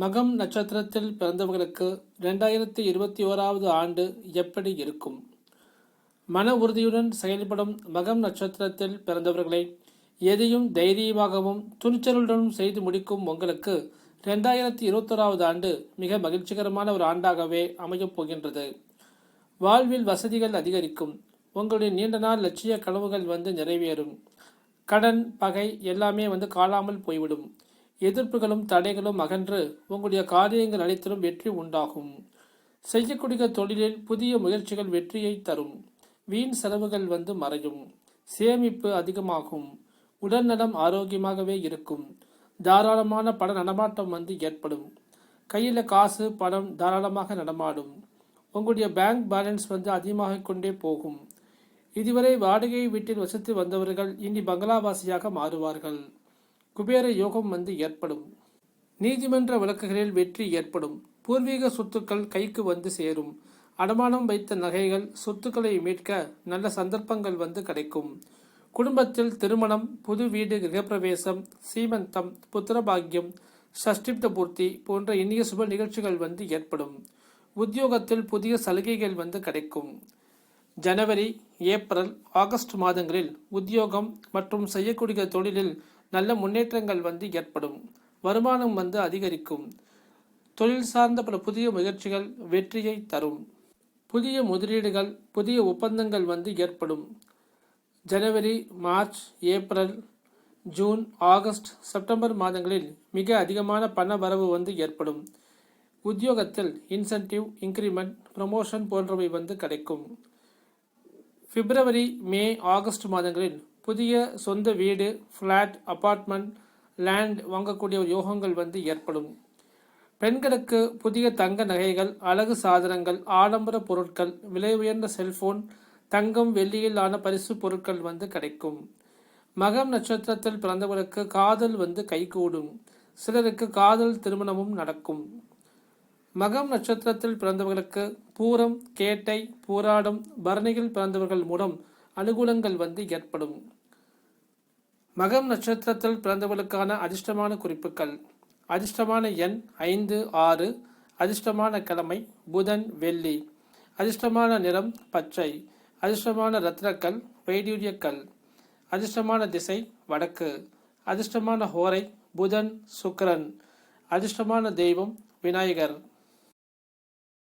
மகம் நட்சத்திரத்தில் பிறந்தவர்களுக்கு ரெண்டாயிரத்தி இருபத்தி ஓராவது ஆண்டு எப்படி இருக்கும்? மன உறுதியுடன் செயல்படும் மகம் நட்சத்திரத்தில் பிறந்தவர்களை எதையும் தைரியமாகவும் துணிச்சலுடனும் செய்து முடிக்கும் உங்களுக்கு ரெண்டாயிரத்தி இருபத்தோராவது ஆண்டு மிக மகிழ்ச்சிகரமான ஒரு ஆண்டாகவே அமையப் போகின்றது. வாழ்வில் வசதிகள் அதிகரிக்கும். உங்களுடைய நீண்ட நாள் லட்சிய கனவுகள் வந்து நிறைவேறும். கடன் பகை எல்லாமே வந்து காணாமல் போய்விடும். எதிர்ப்புகளும் தடைகளும் அகன்று உங்களுடைய காரியங்கள் அனைத்திலும் வெற்றி உண்டாகும். செய்யக்கூடிய தொழிலில் புதிய முயற்சிகள் வெற்றியை தரும். வீண் செலவுகள் வந்து மறையும். சேமிப்பு அதிகமாகும். உடல்நலம் ஆரோக்கியமாகவே இருக்கும். தாராளமான பண நடமாட்டம் வந்து ஏற்படும். கையில் காசு பணம் தாராளமாக நடமாடும். உங்களுடைய பேங்க் பேலன்ஸ் வந்து அதிகமாக கொண்டே போகும். இதுவரை வாடகை வீட்டில் வசித்து வந்தவர்கள் இனி பங்களாவாசியாக மாறுவார்கள். குபேர யோகம் வந்து ஏற்படும். நீதிமன்ற வழக்குகளில் வெற்றி ஏற்படும். பூர்வீக சொத்துக்கள் கைக்கு வந்து சேரும். அடமானம் வைத்த நகைகள் சொத்துக்களை மீட்க நல்ல சந்தர்ப்பங்கள் வந்து கிடைக்கும். குடும்பத்தில் திருமணம் புது வீடு கிரகப்பிரவேசம் சீமந்தம் புத்திரபாகியம் சஷ்டிப்த பூர்த்தி போன்ற இனிய சுப நிகழ்ச்சிகள் வந்து ஏற்படும். உத்தியோகத்தில் புதிய சலுகைகள் வந்து கிடைக்கும். ஜனவரி ஏப்ரல் ஆகஸ்ட் மாதங்களில் உத்தியோகம் மற்றும் செய்யக்கூடிய தொழிலில் நல்ல முன்னேற்றங்கள் வந்து ஏற்படும். வருமானம் வந்து அதிகரிக்கும். தொழில் சார்ந்த பல புதிய முயற்சிகள் வெற்றியை தரும். புதிய முதலீடுகள் புதிய ஒப்பந்தங்கள் வந்து ஏற்படும். ஜனவரி March April June August September மாதங்களில் மிக அதிகமான பண வரவு வந்து ஏற்படும். உத்தியோகத்தில் இன்சென்டிவ் இன்க்ரிமெண்ட் ப்ரமோஷன் போன்றவை வந்து கிடைக்கும். பிப்ரவரி மே ஆகஸ்ட் மாதங்களில் புதிய சொந்த வீடு ஃப்ளாட் அபார்ட்மெண்ட் லேண்ட் வாங்கக்கூடிய யோகங்கள் வந்து ஏற்படும். பெண்களுக்கு புதிய தங்க நகைகள் அழகு சாதனங்கள் ஆடம்பர பொருட்கள் விலை உயர்ந்த செல்போன் தங்கம் வெள்ளியிலான பரிசு பொருட்கள் வந்து கிடைக்கும். மகம் நட்சத்திரத்தில் பிறந்தவர்களுக்கு காதல் வந்து கைகூடும். சிலருக்கு காதல் திருமணமும் நடக்கும். மகம் நட்சத்திரத்தில் பிறந்தவர்களுக்கு பூரம் கேட்டை பூராடம் பரணியில் பிறந்தவர்கள் மூலம் அனுகூலங்கள் வந்து ஏற்படும். மகம் நட்சத்திரத்தில் பிறந்தவர்களுக்கான அதிர்ஷ்டமான குறிப்புகள். அதிர்ஷ்டமான எண் ஐந்து ஆறு. அதிர்ஷ்டமான கிழமை புதன் வெள்ளி. அதிர்ஷ்டமான நிறம் பச்சை. அதிர்ஷ்டமான ரத்னக்கல் வைடூரியக்கல். அதிர்ஷ்டமான திசை வடக்கு. அதிர்ஷ்டமான ஹோரை புதன் சுக்கரன். அதிர்ஷ்டமான தெய்வம் விநாயகர்.